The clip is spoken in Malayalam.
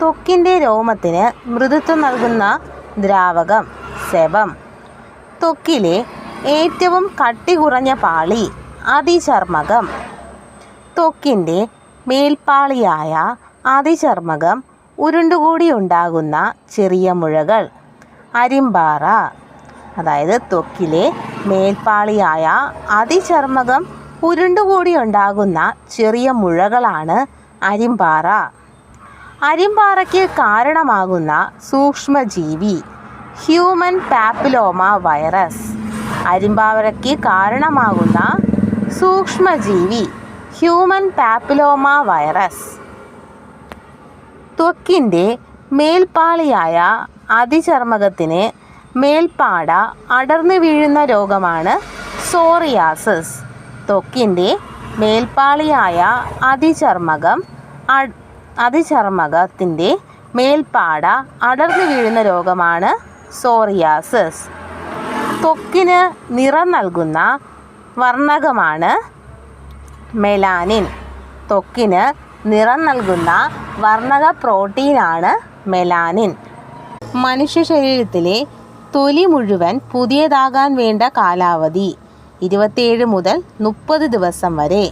ത്വക്കിന്റെ രോമത്തിന് മൃദുത്വം നൽകുന്ന ദ്രാവകം സെബം. ത്വക്കിലെ ഏറ്റവും കട്ടി കുറഞ്ഞ പാളി അതിചർമ്മകം. ത്വക്കിന്റെ മേൽപ്പാളിയായ അതിചർമ്മകം ഉരുണ്ടുകൂടി ഉണ്ടാകുന്ന ചെറിയ മുഴകൾ അരിമ്പാറ. അതായത് ത്വക്കിലെ മേൽപ്പാളിയായ അതിചർമ്മകം ഉരുണ്ടുകൂടി ഉണ്ടാകുന്ന ചെറിയ മുഴകളാണ് അരിമ്പാറ. അരിമ്പാറയ്ക്ക് കാരണമാകുന്ന സൂക്ഷ്മജീവി ഹ്യൂമൻ പാപ്പിലോമ വൈറസ്. അരിമ്പാറയ്ക്ക് കാരണമാകുന്ന സൂക്ഷ്മജീവി ഹ്യൂമൻ പാപ്പിലോമ വൈറസ്. ത്വക്കിന്റെ മേൽപ്പാളിയായ അതിചർമ്മകത്തിന് മേൽപ്പാട അടർന്നു വീഴുന്ന രോഗമാണ് സോറിയാസിസ്. ത്വക്കിന്റെ മേൽപ്പാളിയായ അതിചർമ്മകം അതിചർമ്മകത്തിന്റെ മേൽപ്പാട അടർന്നു വീഴുന്ന രോഗമാണ് സോറിയാസിസ്. ത്വക്കിന് നിറം നൽകുന്ന വർണകമാണ് മെലാനിൻ. ത്വക്കിന് നിറം നൽകുന്ന വർണക പ്രോട്ടീനാണ് മെലാനിൻ. മനുഷ്യ ശരീരത്തിലെ തൊലി മുഴുവൻ പുതിയതാകാൻ വേണ്ട കാലാവധി ഇരുപത്തിയേഴ് മുതൽ മുപ്പത് ദിവസം വരെ.